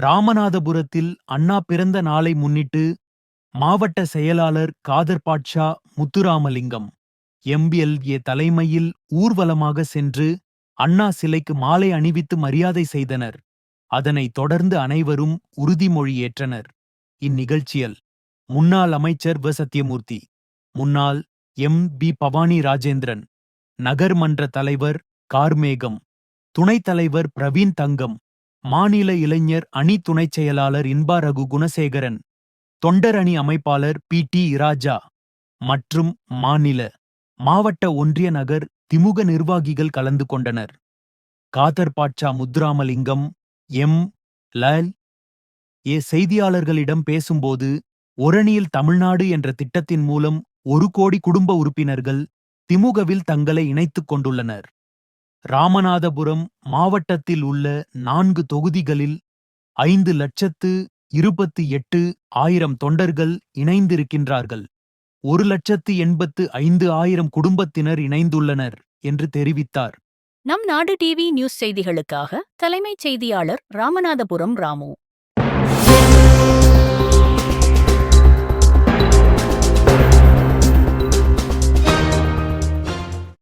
ராமநாதபுரத்தில் அண்ணா பிறந்த நாளை முன்னிட்டு மாவட்ட செயலாளர் காதர் பாட்ஷா முத்துராமலிங்கம் எம்பிஎல்ஏ தலைமையில் ஊர்வலமாக சென்று அண்ணா சிலைக்கு மாலை அணிவித்து மரியாதை செய்தனர். அதனைத் தொடர்ந்து அனைவரும் உறுதிமொழி ஏற்றனர் இந்நிகழ்ச்சியில் முன்னாள் அமைச்சர் வ. சத்யமூர்த்தி முன்னாள் எம் பி பவானி ராஜேந்திரன் நகர்மன்ற தலைவர் கார்மேகம் துணைத் தலைவர் பிரவீன் தங்கம் மாநில இளைஞர் அணி துணைச் செயலாளர் இன்பா ரகு குணசேகரன் தொண்டர் அணி அமைப்பாளர் பி டி இராஜா மற்றும் மாநில மாவட்ட ஒன்றிய நகர் திமுக நிர்வாகிகள் கலந்து கொண்டனர். Kader Batcha Muthuramalingam M. L A. செய்தியாளர்களிடம் பேசும்போது ஒரணியில் தமிழ்நாடு என்ற திட்டத்தின் மூலம் ஒரு கோடி குடும்ப உறுப்பினர்கள் திமுகவில் தங்களை இணைத்துக் கொண்டுள்ளனர். ராமநாதபுரம் மாவட்டத்தில் உள்ள நான்கு தொகுதிகளில் ஐந்து லட்சத்து இருபத்தி எட்டு ஆயிரம் தொண்டர்கள் இணைந்திருக்கின்றார்கள். ஒரு லட்சத்து எண்பத்து ஐந்து ஆயிரம் குடும்பத்தினர் இணைந்துள்ளனர் என்று தெரிவித்தார். நம் நாடு டிவி நியூஸ் செய்திகளுக்காக தலைமைச் செய்தியாளர் ராமநாதபுரம் ராமு.